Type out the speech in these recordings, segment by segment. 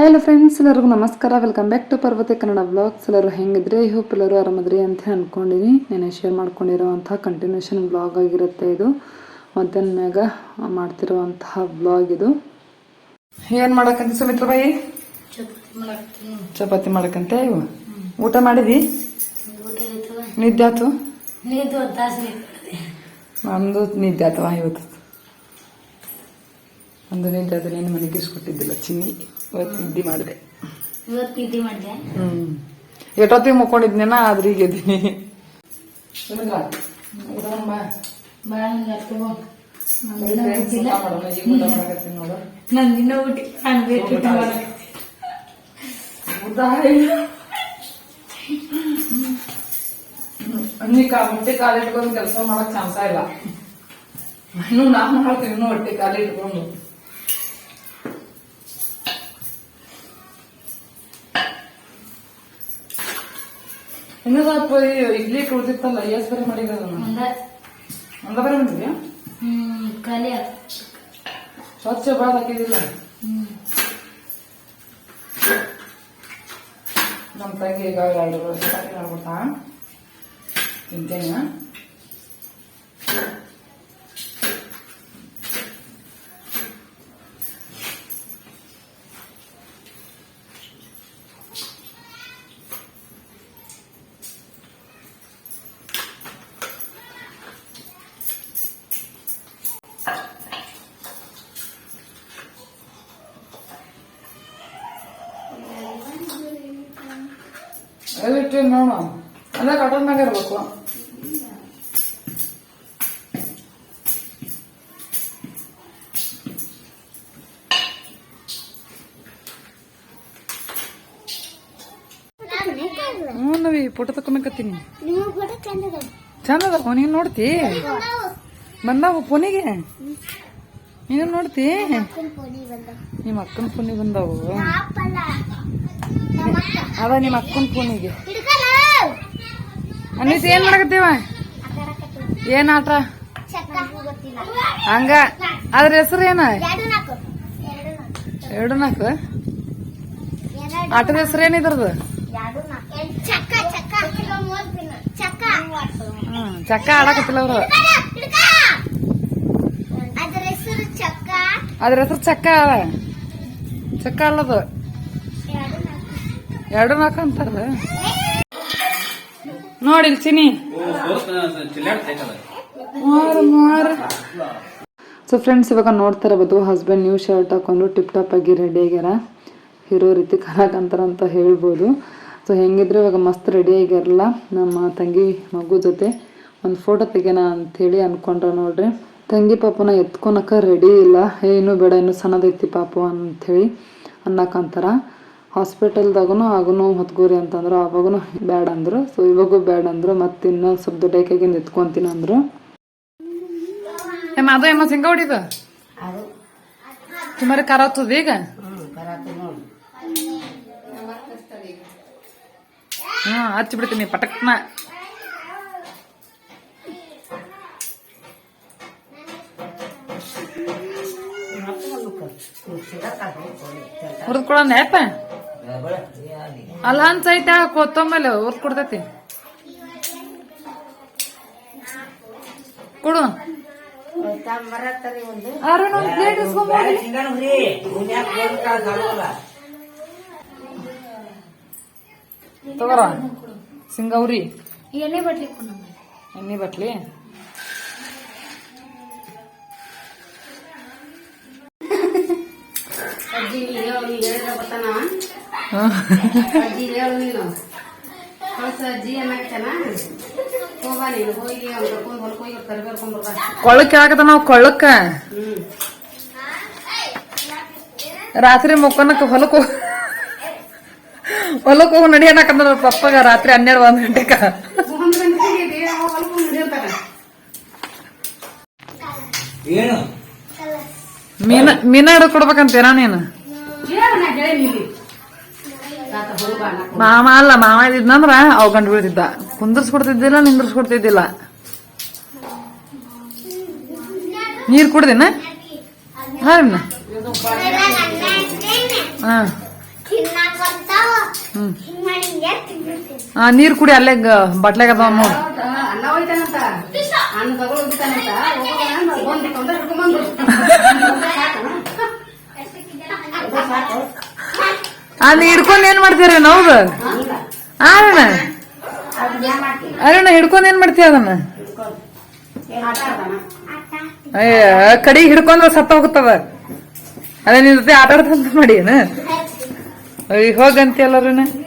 Hello friends ಎಲ್ಲರಿಗೂ ನಮಸ್ಕಾರ. Welcome back to Parvati Kannada blogs ಎಲ್ಲರೂ ಹೆಂಗಿದ್ರೆ? ಐ ಹೋಪ್ ಎಲ್ಲರೂ ಆರಾಮದ್ರಿ ಅಂತ ಅಂದ್ಕೊಂಡಿನಿ ನಾನು ಶೇರ್ ಮಾಡ್ಕೊಂಡಿರೋವಂಥ ಕಂಟಿನ್ಯೂಷನ್ ಬ್ಲಾಗ್ ಆಗಿರುತ್ತೆ ಇದು. ಮಧ್ಯಾಹ್ನ ಮ್ಯಾಗ ಮಾಡ್ತಿರೋವಂತಹ ಬ್ಲಾಗ್ ಇದು. ಏನು ಮಾಡಕ್ಕಂತ ಸುಮಿತ್ರ ಬಾಯಿ ಚಪಾತಿ ಮಾಡಕ್ಕಂತೆ ಊಟ ಮಾಡಿದಿ? ನಿದ್ದೆ ಆತು ನಮ್ದು ನಿದ್ದೆ ಆತವ ಇವತ್ತು. ಒಂದು ನಿದ್ದೆ ಅದನ್ನೇನು ನೀನು ಮನೆಗೆ ಇಸ್ಕೊಟ್ಟಿದ್ದಿಲ್ಲ ಚಿನ್ನಿ ಇವತ್ತು ನಿದ್ದೆ ಮಾಡಿದೆ. ಇವತ್ತು ನಿದ್ದೆ ಮಾಡಿದೆ ಹ್ಮ್. ಎಷ್ಟೊತ್ತಿಗೆ ಮುಕ್ಕೊಂಡಿದ್ನೇನ? ಆದ್ರೆ ಈಗ ಎದ್ದೀನಿ ಭಾಳ ತಗೋ ನೋಡು ನಾನು ದಿನ ಊಟ ಹೊಟ್ಟೆ ಕಾಲು ಇಟ್ಕೊಂಡು ಕೆಲಸ ಮಾಡಕ್ ಚಾನ್ಸ ಇಲ್ಲ. ಇನ್ನು ನಾನು ಮಾಡ್ತೀನಿ. ಇನ್ನು ಹೊಟ್ಟೆ ಕಾಲು ಇನ್ನು ಸ್ವಲ್ಪ ಇಡ್ಲಿ ಕುಡ್ತಿತ್ತಲ್ಲ ಎಸ್ ಬರೀ ಮಾಡಿರೋದು ಒಂದ. ಒಂದ ಬರೀ ಮಾಡಿದ್ಯಾ? ಹ್ಮ್ ಖಾಲಿ ಆತು. ಸ್ವಚ್ಛ ಭಾಳ ಹಾಕಿದಿಲ್ಲ ನಮ್ ನಮ್ಮ ತಂಗಿ ಈಗ ಎರಡು ಚಪಾತಿ ಮಾಡ್ಬಿಡ್ತಾ ತಿಂತೇನೆ. ಎಲ್ಲಿಟ್ಟು ನೋಡು ಅಲ್ಲ ಕಟನ್ನಾಗ ಇರ್ಬೇಕು ಹ್ಞೂ ನವಿ ಫೋಟೋ ತಕೊಂಬೇಕತ್ತೀನಿ ಚಂದ ಅದಾವ ನೀನು ನೋಡ್ತಿ ಬಂದಾವ ಫೋನಿಗೆ ನೀನು ನೋಡ್ತಿ ನಿಮ್ಮ ಅಕ್ಕನ ಫೋನಿಗೆ ಬಂದಾವು ಅದ ನಿಮ್ಮ ಅಕ್ಕನ ಫೋನಿಗೆ ಅನ್ನಿಸ್ ಏನ್ ಮಾಡಕತ್ತೀವ? ಏನ್ ಆಟ ಹಂಗ. ಅದ್ರ ಹೆಸರು ಏನ? ಎರಡು ನಾಲ್ಕು. ಆಟದ ಹೆಸರು ಏನಿದ್ರದು ಚಕ್ಕ ಆಡಕತ್ತಿಲ್ಲ ಅವ್ರು. ಅದ್ರ ಹೆಸರು ಚಕ್ಕ. ಚಕ್ಕ ಅಲ್ಲದು. ಎರಡು ನಾಲ್ಕು ಅಂತಾರಲ್ಲ ನೋಡಿ ಇಲ್ಲಿ ಚಿನಿ ಸೊ ಫ್ರೆಂಡ್ಸ್ ಇವಾಗ ನೋಡ್ತಾ ಇರಬಹುದು ಹಸ್ಬೆಂಡ್ ನ್ಯೂ ಶರ್ಟ್ ಹಾಕೊಂಡು ಟಿಪ್ ಟಾಪ್ ಆಗಿ ರೆಡಿ ಆಗ್ಯಾರ. ಹೀರೋ ರೀತಿ ಕಲಾಕಂತಾರ ಅಂತ ಹೇಳ್ಬೋದು. ಸೊ ಹೆಂಗಿದ್ರೆ ಇವಾಗ ಮಸ್ತ್ ರೆಡಿ ಆಗ್ಯಾರಲ್ಲ ನಮ್ಮ ತಂಗಿ ಮಗು ಜೊತೆ. ಒಂದು ಫೋಟೋ ತೆಗೆನ ಅಂಥೇಳಿ ಅನ್ಕೊಂಡ್ರ ನೋಡ್ರಿ. ತಂಗಿ ಪಾಪನ ಎತ್ಕೊಳಕ ರೆಡಿ ಇಲ್ಲ. ಏನು ಬೇಡ, ಇನ್ನೂ ಸಣ್ಣದೈತಿ ಪಾಪು ಅಂಥೇಳಿ ಅನ್ನಕಂತಾರ. ಹಾಸ್ಪಿಟಲ್ದಾಗೂ ಆಗೂ ಹೊತ್ಕೋರಿ ಅಂತಂದ್ರು ಅವಾಗೂ ಬ್ಯಾಡ ಅಂದ್ರು ಸೊ ಇವಾಗೂ ಬ್ಯಾಡ ಅಂದ್ರು ಮತ್ತೆ ಇನ್ನೊಂದು ಸ್ವಲ್ಪ ದೊಡ್ಡಕ್ಕಾಗಿ ಎತ್ಕೊಂತೀನಿ ಅಂದ್ರು. ಅದು ಮಾದು ಏಮ ಸಿಂಗ ಹೊಡಿದ ಅದು. ಸುಮಾರು ಖಾರ ಆಗ್ತದ ಈಗ? ಹಚ್ಚಿಬಿಡ್ತೀನಿ ಬರತ್ತೆ ನೋಡಿ. ಹಾ ಹಚ್ಚಿ ಬಿಡ್ತೀನಿ ಪಟಕ್ನ. ಹುರಿದ್ ಕೊಡೋಣ ಯಾಪ ಅಲ್ಲ ಹಂಚ ಐತೆ ಕೊತ್ತಂಬಲ್ಲ ಹುರ್ದ್ ಕೊಡ್ತೈತಿ. ಕೊಡು. ಬರತ್ತರಿ ಒಂದು ಆರೇನು ಒಂದು ಪ್ಲೇಟ್ ಇಸ್ಕೊಂಬೋಡಿ ತಗೋರ ಸಿಂಗೌರಿ. ಎಣ್ಣೆ ಬಟ್ಲಿ ಕೊಡು ಎಣ್ಣೆ ಬಟ್ಲಿ. ಅಜ್ಜಿ ಹೇಳು ನೀನು ಹೇಳಿದ್ರೆ ಬರ್ತಾನ? ಅಜ್ಜಿ ಹೇಳು ನೀನು ಅಜ್ಜಿ ಅನ್ನಕ್ತಾನ ಹೋಗ ನೀನು ಹೋಗಿ ಅವ್ನು ಕರ್ಕೊಂಡು ಹೊಲಕ್ಕೆ ಹೋಗಿ ಕರ್ಬೇವು ಕರ್ಕೊಂಡು ಬಾ ಕೊಳ್ಳಕ್ ನಾವು ಕೊಳ್ಳಕ್ಕ ರಾತ್ರಿ ಮುಕ್ಕೊನಕ್ ಹೊಲಕ್ ಹೋಗ್ ಹೊಲಕ್ ಹೋಗಿ ನಡಿ ಪಪ್ಪಗ ರಾತ್ರಿ ಹನ್ನೆರಡು ಒಂದ್ ಗಂಟೆಕ. ಹೊಲಕ್ಕೆ ಮೀನ ಮೀನ ಹಿಡಿದು ಕೊಡ್ಬೇಕಂತೇನ ನೀನು ಹೇಳು ನಾ ಹೇಳಿ ನೀನು ತಾತ ಹೋಗ ನಾ ಮಾಮ ಅಲ್ಲ ಮಾಮ ಇದ್ನಂದ್ರ ಅವ್ ಕಂಡು ಬೀಳ್ತಿದ್ದ ಕುಂದರ್ಸ್ಕೊಡ್ತಿದ್ದಿಲ್ಲ ನಿಂದ್ರಸ್ಕೊಡ್ತಿದ್ದಿಲ್ಲ. ನಿಂದ್ರಸ್ ಕೊಡ್ತಿದ್ದಿಲ್ಲ ನೀರ್ ಕುಡ್ದಿನ? ಹಾ ಹಾ. ನೀರ್ ಕುಡಿ ಅಲ್ಲೇ ಬಟ್ಲಾಗ ಅದಾವ ನೋಡ್. ಹೌದಾ? ಹಿಡ್ಕೊಂಡು ಏನ್ ಮಾಡ್ತೀರ ಹೌದು. ಅರಣ. ಅಣ್ಣ ಹಿಡ್ಕೊಂಡ್ ಏನ್ ಮಾಡ್ತೀಯ ಅದನ್ನ? ಅಯ್ಯ, ಕಡಿಗೆ ಹಿಡ್ಕೊಂಡ್ರೆ ಸತ್ತ ಹೋಗುತ್ತದ ಅದೇ ನಿನ್ ಜೊತೆ ಆಟ ಆಡ್ತಂತ ಮಾಡಿ, ಏನ? ಹೋಗಂತಿ ಎಲ್ಲರನ್ನ ಹಿಂಗ್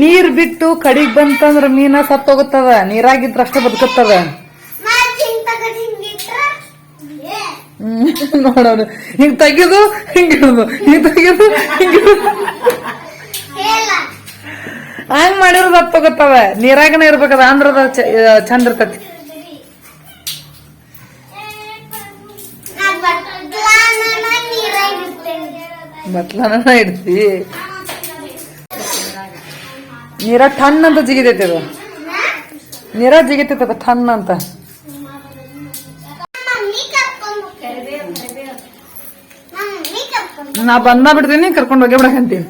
ನೀರ್ ಬಿಟ್ಟು ಕಡಿಗ್ ಬಂತಂದ್ರ ಮೀನ ಸತ್ತ ಹೋಗುತ್ತದ ನೀರಾಗಿದ್ರ ಅಷ್ಟೇ ಬದುಕುತ್ತದ. ನೋಡೋಣ ಹಿಂಗ್ ತೆಗೆದು ಹಿಂಗ್ ಹಿಂಗ್ ತೆಗೆದು ಹಿಂಗ್ ಹಂಗ್ ಮಾಡಿರೋದು ಅಪ್ಪ ಗೊತ್ತವ? ನೀರಾಗನ ಇರ್ಬೇಕದ. ಆಂಧ್ರದ ಚಂದ ಇರ್ತತಿ. ನಾ ಬಟ್ಲಾನ ನೀರಾಗ ಇಡ್ತಿ. ನೀರ ಟನ್ ಅಂತ ಜಿಗಿತೈತಿ ಅದು. ನೀರ ಜಿಗಿತೈತದ ಟನ್ ಅಂತ. ನಾ ಬಂದ್ ಬಿಡ್ತೀನಿ ಕರ್ಕೊಂಡು ಹೋಗಿ ಬಿಡಕಂತೀನಿ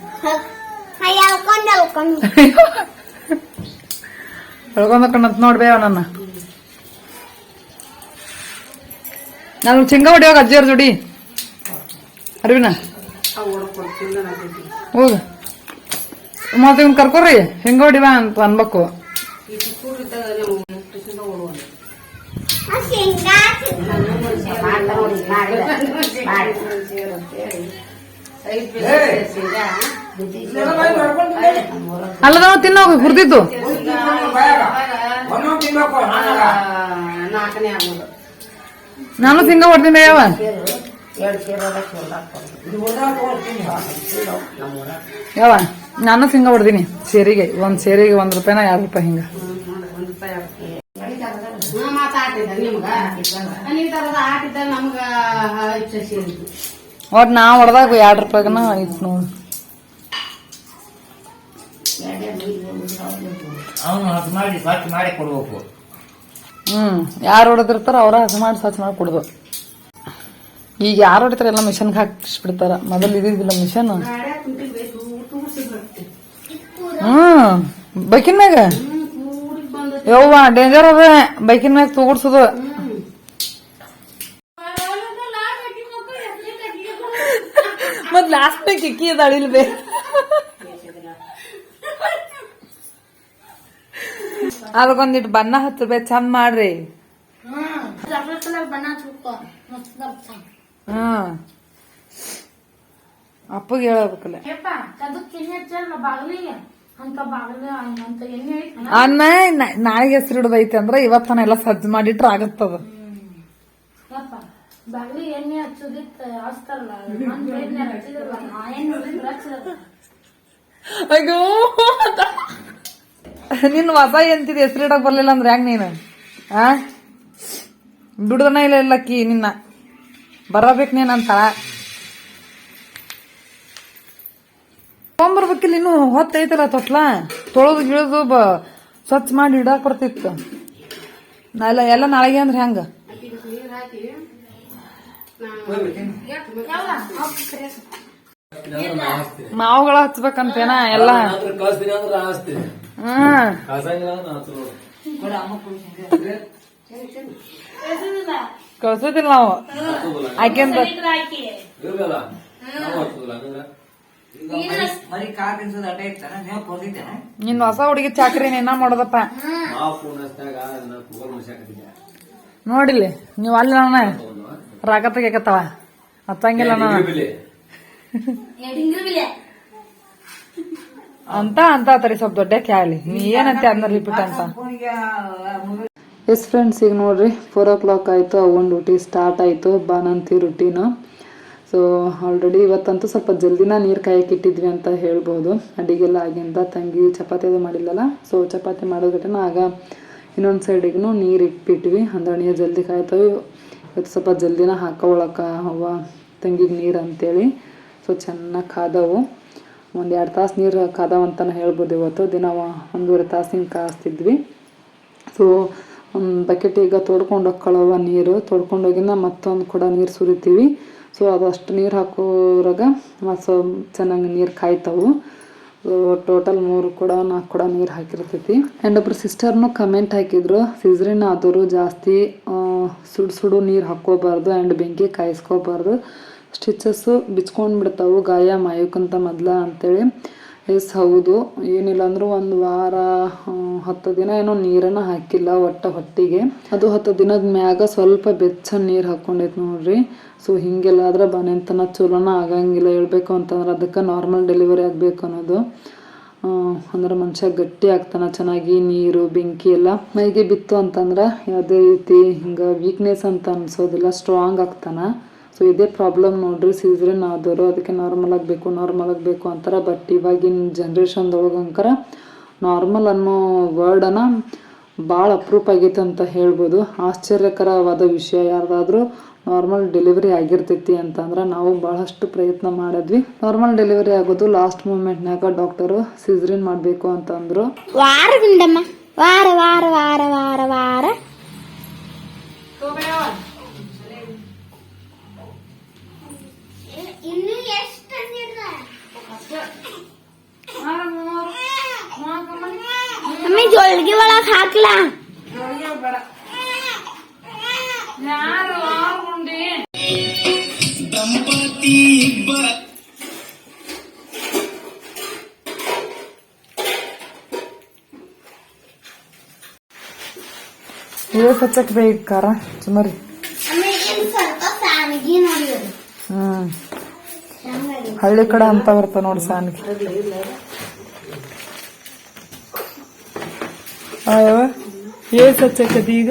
ಹೇಳ್ಕೊಂಡಕ್ಕಂತ ನೋಡ್ಬೇವ ನನ್ನ. ನಾನು ಚಿಂಗ ಹೊಡಿಯೋಗ ಅಜ್ಜಿಯವ್ರ ಜೋಡಿ. ಅರಿವಿನ. ಹೋಗ. ಮತ್ತೆ ಇವ್ನ ಕರ್ಕೋರಿ ಹಿಂಗ ಹೊಡಿವ ಅಂತ ಅನ್ಬೇಕು. ಈ ಶೇಂಗಾ ತಿನ್ನು. ಹುರಿದಿದ್ದು? ನಾನು ತಿಂಗ ಹೊಡ್ತೀನಿ ಯಾವ ಯಾವ ನಾನು ಸಿಂಗ ಹೊಡ್ದೀನಿ. ಸೇರಿಗೆ ಒಂದ್ ಸೇರಿಗೆ ಒಂದ್ ರೂಪಾಯಿನ ಎರಡು ರೂಪಾಯಿ ಹಿಂಗ. ಒಂದು ರೂಪಾಯಿ ಆಗುತ್ತೆ ಮಾತಾಡ್ತಿದ್ದ ನಿಮ್ಗ. ನೀವು ತರದ ಆಟಿದ್ದ ನಮ್ಗ ಇಚ್ಛೆ ಸೇರಿದ್ದು ಒಟ್ ನಾ ಹೊಡೆದಾಗ ಎರಡು ರೂಪಾಯಿಗನ ಐತ್ ನೋಡಿ. ಹ್ಞೂ ಕೊಡ್ಬೇಕು. ಯಾರು ಹೊಡೆದಿರ್ತಾರ ಅವ್ರ ಹಸ ಮಾಡಿ ಸ್ವಚ್ಛ ಮಾಡಿ ಕೊಡುದು ಈಗ ಯಾರು ಹೊಡಿತಾರ ಎಲ್ಲ ಮಿಷನ್ಗೆ ಹಾಕಿಸ್ಬಿಡ್ತಾರ. ಮೊದಲು ಇದಿದ್ದಿಲ್ಲ ಮಿಷನ್. ಹ್ಮ್ ಬೈಕಿನ ಮ್ಯಾಗ? ಯವ್ವ ಡೇಂಜರ್ ಅದ. ಬೈಕಿನ ಮ್ಯಾಗ ತೂಗುಡ್ಸೋದು ಕಿಕ್ಕಿ ಅದಾಳಿಲ್ ಬೇ ಅದಕ್ಕೊಂದಿಟ್ಟು ಬಣ್ಣ ಹತ್ತು ಬೇ ಚಂದ ಮಾಡ್ರಿ. ಹಾ. ಅಪ್ಪಗೆ ಹೇಳಬೇಕಲ್ಲ. ಅನ್ನ ನಾಳೆಗೆ ಹೆಸರು ಹಿಡ್ದೈತೆ ಅಂದ್ರ ಇವತ್ತನ ಎಲ್ಲ ಸಜ್ಜು ಮಾಡಿಟ್ರ ಆಗತ್ತದ. ಬಾಗ್ಲಿ ಎಣ್ಣೆ ಹಚ್ಚೋದಿತ್ತ ಹಚ್ತಾರಲ್ಲ ನನ್ ಬೇಡ್ನೆ ಹಚ್ಚಿದ್ರಲ್ಲ ನಾ ಹಚ್ಚಿದ್ರ ಅಯ್ಯೋ ನಿನ್ ಹೊಸ ಎಂತಿದೆ ಹೆಸರು ಇಡಕ್ ಬರ್ಲಿಲ್ಲ ಅಂದ್ರೆ ಹೆಂಗ್ ನೀನು? ಆ? ದುಡ್ದನ ಇಲ್ಲ ಅಕ್ಕಿ ನಿನ್ನ. ಬರಬೇಕು ನೀನ್ ಅಂತ. ತೊಗೊಂಬರ್ಬೇಕಿಲ್ಲ ಇನ್ನು ಹೊತ್ತೈತಲ್ಲ ತೊಟ್ಲ? ತೊಳೆದು ಗಿಳದು ಬ ಸ್ವಚ್ಛ ಮಾಡಿ ಇಡಾಕ್ ಬರ್ತಿತ್ತು. ಇಲ್ಲ ಎಲ್ಲ ನಾಳೆಗೆ ಅಂದ್ರೆ ಹೆಂಗ? ಮಾವುಗಳ ಹಚ್ಬೇಕಂತೇನ ಎಲ್ಲ? ಕಳ್ಸೋದಿಲ್ಲ ನಾವು. ಆಕೆಂದ ನಿನ್ ಹೊಸ ಹುಡುಗಿ ಚಾಕ್ರಿ ಏನ ಮಾಡೋದಪ್ಪ. ನೋಡಿಲ್ಲ ನೀವ್ ಅಲ್ಲಿ ನಾನು. ರಾಗ ತೆಗಿಯಕತ್ತವ. ಹತ್ತಂಗಿಲ್ಲ ನಾನು. ಅಂತ ಅಂತ ತರಿ ಸ್ವಲ್ಪ ದೊಡ್ಡ ಕ್ಯಾಲಿ. ನೀ ಏನಂತೆ ಅಂದ್ರೆ ರಿಪೀಟ್ ಅಂತ? ಎಸ್ ಫ್ರೆಂಡ್ಸ್ ಈಗ ನೋಡ್ರಿ ಫೋರ್ ಓ ಕ್ಲಾಕ್ ಆಯಿತು ಅವೊಂದು ಡ್ಯೂಟಿ ಸ್ಟಾರ್ಟ್ ಆಯಿತು ಬಾನಂತಿ ರೊಟ್ಟಿನ ಸೊ ಆಲ್ರೆಡಿ ಇವತ್ತಂತೂ ಸ್ವಲ್ಪ ಜಲ್ದಿನ ನೀರು ಕಾಯಕ್ಕೆ ಇಟ್ಟಿದ್ವಿ ಅಂತ ಹೇಳ್ಬೋದು. ಅಡಿಗೆಲ್ಲ ಆಗಿಂದ ತಂಗಿ ಚಪಾತಿ ಅದು ಮಾಡಿಲ್ಲಲ್ಲ? ಸೊ ಚಪಾತಿ ಮಾಡೋದ್ಬಿಟ್ಟನ ಆಗ ಇನ್ನೊಂದು ಸೈಡಿಗೂ ನೀರು ಇಟ್ಬಿಟ್ವಿ. ನೀರು ಜಲ್ದಿ ಕಾಯ್ತವೆ. ಇವತ್ತು ಸ್ವಲ್ಪ ಜಲ್ದಿನ ಹಾಕೊಳಕ ಅವ್ವ ತಂಗಿಗೆ ನೀರು ಅಂತೇಳಿ. ಸೊ ಚೆನ್ನಾಗಿ ಕಾದವು. ಒಂದು ಎರಡು ತಾಸು ನೀರು ಕಾದವಂತನ ಹೇಳ್ಬೋದು ಇವತ್ತು. ದಿನ ಒಂದೂವರೆ ತಾಸು ಹಿಂಗೆ ಕಾಯಿಸ್ತಿದ್ವಿ ಸೊ ಬಕೆಟ್ ಈಗ ತೊಡ್ಕೊಂಡು ಹೋಗ್ಕೊಳ್ಳೋವ ನೀರು. ತೊಡ್ಕೊಂಡೋಗಿನ ಮತ್ತೊಂದು ಕೂಡ ನೀರು ಸುರಿತೀವಿ. ಸೊ ಅದಷ್ಟು ನೀರು ಹಾಕೋರಾಗ ಸೊ ಚೆನ್ನಾಗಿ ನೀರು ಕಾಯ್ತಾವು. ಟೋಟಲ್ ಮೂರು ಕೂಡ ನಾಲ್ಕು ಕೂಡ ನೀರು ಹಾಕಿರ್ತೈತಿ. ಆ್ಯಂಡ್ ಒಬ್ರು ಸಿಸ್ಟರ್ನು ಕಮೆಂಟ್ ಹಾಕಿದ್ರು, ಸಿಸ್ರಿನ್ ಆದರೂ ಜಾಸ್ತಿ ಸುಡು ಸುಡು ನೀರು ಹಾಕ್ಕೋಬಾರ್ದು ಆ್ಯಂಡ್ ಬೆಂಕಿ ಕಾಯಿಸ್ಕೋಬಾರ್ದು ಸ್ಟಿಚಸ್ಸು ಬಿಚ್ಕೊಂಡು ಬಿಡ್ತಾವೆ ಗಾಯ ಮಾಯಕ್ಕಂತ ಮೊದ್ಲ ಅಂತೇಳಿ. ಎಸ್, ಹೌದು. ಏನಿಲ್ಲ ಅಂದ್ರೆ ಒಂದು ವಾರ ಹತ್ತು ದಿನ ಏನೋ ನೀರನ್ನ ಹಾಕಿಲ್ಲ ಒಟ್ಟ ಹೊಟ್ಟಿಗೆ. ಅದು ಹತ್ತು ದಿನದ ಮ್ಯಾಗ ಸ್ವಲ್ಪ ಬೆಚ್ಚ ನೀರು ಹಾಕ್ಕೊಂಡೈತೆ ನೋಡ್ರಿ. ಸೊ ಹಿಂಗೆಲ್ಲ ಆದ್ರೆ ಬನೆಂತನ ಚಲೋನ ಆಗಂಗಿಲ್ಲ ಹೇಳ್ಬೇಕು ಅಂತಂದ್ರೆ ಅದಕ್ಕೆ ನಾರ್ಮಲ್ ಡೆಲಿವರಿ ಆಗಬೇಕು ಅನ್ನೋದು. ಅಂದ್ರೆ ಮನುಷ್ಯ ಗಟ್ಟಿ ಆಗ್ತಾನ, ಚೆನ್ನಾಗಿ ನೀರು, ಬೆಂಕಿ ಎಲ್ಲ ಮೈಗೆ ಬಿತ್ತು ಅಂತಂದ್ರೆ ಯಾವುದೇ ರೀತಿ ಹಿಂಗೆ ವೀಕ್ನೆಸ್ ಅಂತ ಅನ್ಸೋದಿಲ್ಲ ಸ್ಟ್ರಾಂಗ್ ಆಗ್ತಾನ. ಸೊ ಇದೇ ಪ್ರಾಬ್ಲಮ್ ನೋಡ್ರಿ ಸೀಸನ್ ಆದವರು ಅದಕ್ಕೆ ನಾರ್ಮಲ್ ಆಗಬೇಕು ನಾರ್ಮಲ್ ಆಗಬೇಕು ಅಂತಾರೆ. ಬಟ್ ಇವಾಗಿನ ಜನ್ರೇಷನ್ದೊಳಗಂಕರ ನಾರ್ಮಲ್ ಅನ್ನೋ ವರ್ಡನ್ನು ಭಾಳ ಅಪ್ರೂಪ್ ಆಗೈತೆ ಅಂತ ಹೇಳ್ಬೋದು. ಆಶ್ಚರ್ಯಕರವಾದ ವಿಷಯ ಯಾರ್ದಾದ್ರೂ. ನಾರ್ಮಲ್ ಡೆಲಿವರಿ ಆಗಿರ್ತೈತಿ ಅಂತಂದ್ರೆ ನಾವು ಭಾಳಷ್ಟು ಪ್ರಯತ್ನ ಮಾಡಿದ್ವಿ. ನಾರ್ಮಲ್ ಡೆಲಿವರಿ ಆಗೋದು ಲಾಸ್ಟ್ ಮೂಮೆಂಟ್ನಾಗ ಡಾಕ್ಟರು ಸಿಜರಿನ್ ಮಾಡಬೇಕು ಅಂತಂದ್ರು. ವಾರ ಗುಂಡಮ್ಮ ವಾರ ವಾರ ವಾರ ವಾರ ವಾರ. ಇನ್ನು ಎಷ್ಟು ಅಮ್ಮಿ ಜೋಳಿಗೆ ಒಳಗ್ ಹಾಕ್ಲಾ? ದಂಪತಿ ಇಬ್ಬರ ಇವತ್ತು ಹಚ್ಚಕ್ ಬೇಕು ಖಾರ ಸುಮಾರಿ ಹ್ಮ್. ಹಳ್ಳಿ ಕಡೆ ಅಂತ ಬರ್ತಾವ ನೋಡಿ ಸಾನ್ಗೆ. ಅಯ್ಯವ ಏಸ್ ಹಚ್ಚಕ್ಕದ ಈಗ?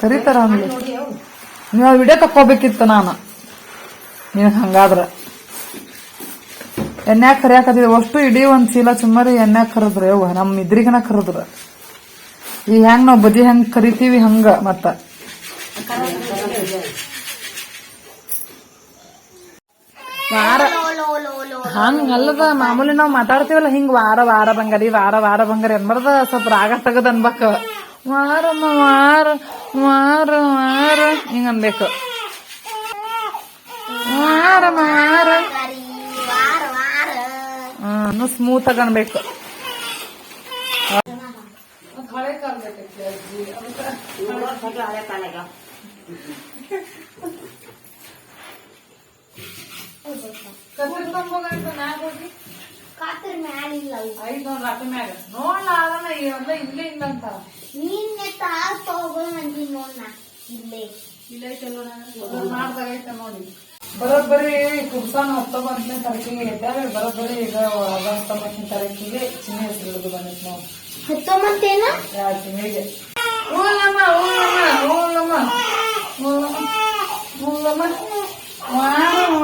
ಕರಿತಾರ ನೀವು ವಿಡಿಯೋ ತಕ್ಕೋಬೇಕಿತ್ತು ನಾನು. ನೀನ್ ಹಂಗಾದ್ರೆ. ಎಣ್ಣೆ ಕರಿಯಾಕತ್ತಿದ್ರು ಅಷ್ಟು ಇಡೀ ಒಂದ್ ಚೀಲ ಸುಮಾರು ಎಣ್ಣೆ ಕರದ್ರ ಯವ್ವ ನಮ್ ಇದ್ರಿಗನ ಕರದ್ರ. ಈಗ ಹೆಂಗ್ ನಾವು ಬದಿ ಹೆಂಗ್ ಕರಿತೀವಿ ಹಂಗ ಮತ್ತ. ವಾರ ಹಂಗ ಅಲ್ಲದ ಮಾಮೂಲಿ ನಾವು ಮಾತಾಡ್ತೀವಲ್ಲ ಹಿಂಗ್ ವಾರ ವಾರ ಬಂಗಾರಿ ವಾರ ವಾರ ಬಂಗಾರಿ ಅನ್ಬಾರ್ದ ಸ್ವಲ್ಪ ರಾಗ ತಗದ್ ಅನ್ಬೇಕ. ಮಾರಮ್ಮ ಮಾರು ಮಾರು ಮಾರು ಹಿಂಗೆ ಅನ್ಬೇಕು. ಮಾರಮ್ಮ ಮಾರು ಹ್ಞೂ ಸ್ಮೂತಾಗಿ ಐದು ನೂರು ರೂಪಾಯಿ ಮ್ಯಾಗ ನೋಡ್ಲ ಅದನ್ನ ಇಲ್ಲ ಇಲ್ಲೇ ಇಲ್ಲ ಅಂತಾರ ಕಾಲ್ ತಗೊಂಡ್ ಬಂದಿ ನೋಡ ಇಲ್ಲೇ ಇಲ್ಲ ಐತೆ ನೋಡ ನೋಡಿ ಬರೋಬ್ಬರಿ ಕುರ್ಸಾನ ಹತ್ತೊಂಬತ್ತನೇ ತಾರೀಕಿಗೆ ಇದ್ದಾರೆ. ಬರೋಬ್ಬರಿ ಈಗ ಹತ್ತೊಂಬತ್ತನೇ ತಾರೀಕಿಗೆ ಚಿನ್ನ ಹೆಸರು ಬಂದಿತ್ತು ನಾವು ಹತ್ತೊಂಬತ್ತೇನ? ಚಿನ್ನಿಗೆ. ಹೂಲಮ್ಮ ಹೂಲಮ್ಮ ಹೂಲಮ್ಮ. ಹೂಲಮ್ಮ ಹೂಲಮ್ಮ.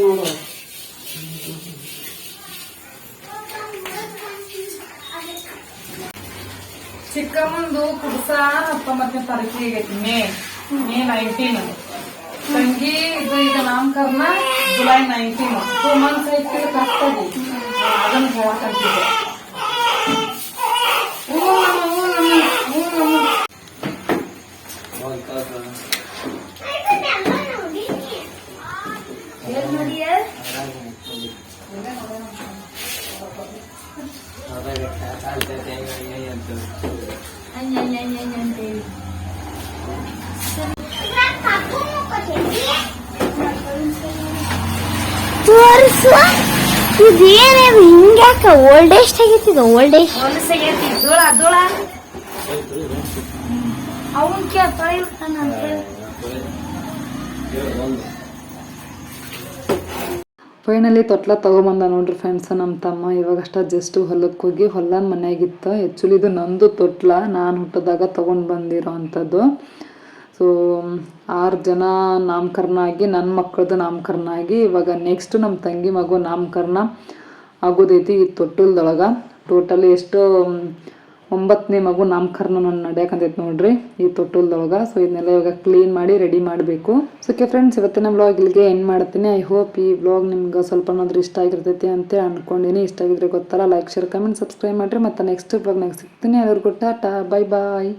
ನೋಡು ಚಿಕ್ಕಮ್ಮಂದು ಕುಡ್ಸ ಹತ್ತೊಂಬತ್ತನೇ ತಾರೀಕಿಗೆ ಆಗೈತಿ ಮೇ. ಮೇ ನೈನ್ಟೀನ್ ತಂಗಿ ಇದು ಈಗ ನಾಮಕರಣ ಜುಲೈ ನೈನ್ಟೀನ್ ಟೂ ಮಂತ್ಸ್ ಐತಿ ಆಗಿ ಅದನ್ನ ಹೇಳಕಂತಿದ್ದೆ હોય ತೋರಿಸುವ ಇದೇನೇ ಹಿಂಗ್ಯಾಕ ಓಲ್ಡ್ ಎಷ್ಟ್ ಆಗೈತಿ ಇದು ಓಲ್ಡ್ ಎಷ್ಟ್ ಧೂಳ ಧೂಳ ಫೈನಲಿ ತೊಟ್ಲ ತೊಗೊಂಬಂದ ನೋಡ್ರಿ ಫ್ರೆಂಡ್ಸ್ ನಮ್ಮ ತಮ್ಮ ಇವಾಗಷ್ಟ ಜಸ್ಟ್ ಹೊಲಕ್ಕೆ ಹೋಗಿ ಹೊಲ ಮನೆಯಾಗಿತ್ತು. ಆ್ಯಕ್ಚುಲಿ ಇದು ನಂದು ತೊಟ್ಲ, ನಾನು ಹುಟ್ಟಿದಾಗ ತೊಗೊಂಡು ಬಂದಿರೋ ಅಂಥದ್ದು. ಸೊ ಆರು ಜನ ನಾಮಕರಣ ಆಗಿ ನನ್ನ ಮಕ್ಕಳದು ನಾಮಕರಣ ಆಗಿ ಇವಾಗ ನೆಕ್ಸ್ಟ್ ನಮ್ಮ ತಂಗಿ ಮಗು ನಾಮಕರಣ ಆಗೋದೈತಿ ಈ ತೊಟ್ಟಲ್ದೊಳಗೆ. ಟೋಟಲಿ ಎಷ್ಟು ಒಂಬತ್ತನೇ ಮಗು ನಾಮಕರಣ ನನ್ನ ನಡೆಯಕಂತೈತೆ ನೋಡ್ರಿ, ಈ ತೊಟ್ಟಲ್ದೊಳಗೆ. ಸೊ ಇದನ್ನೆಲ್ಲ ಇವಾಗ ಕ್ಲೀನ್ ಮಾಡಿ ರೆಡಿ ಮಾಡಬೇಕು. ಸೊ ಓಕೆ ಫ್ರೆಂಡ್ಸ್ ಇವತ್ತಿನ ಬ್ಲಾಗ್ ಇಲ್ಲಿಗೆ ಎಂಡ್ ಮಾಡ್ತೀನಿ. ಐ ಹೋಪ್ ಈ ಬ್ಲಾಗ್ ನಿಮ್ಗೆ ಸ್ವಲ್ಪನಾದ್ರೂ ಇಷ್ಟ ಆಗಿರ್ತೈತಿ ಅಂತ ಅನ್ಕೊಂಡಿನಿ. ಇಷ್ಟ ಆಗಿದ್ರೆ ಗೊತ್ತಲ್ಲ ಲೈಕ್ ಶೇರ್ ಕಮೆಂಟ್ ಸಬ್ಸ್ಕ್ರೈಬ್ ಮಾಡಿರಿ. ಮತ್ತು ನೆಕ್ಸ್ಟ್ ಬ್ಲಾಗ್ನಾಗ ಸಿಗ್ತೀನಿ. ಅದ್ರಿಗೂ ಟಾಟಾ ಬೈ ಬಾಯ್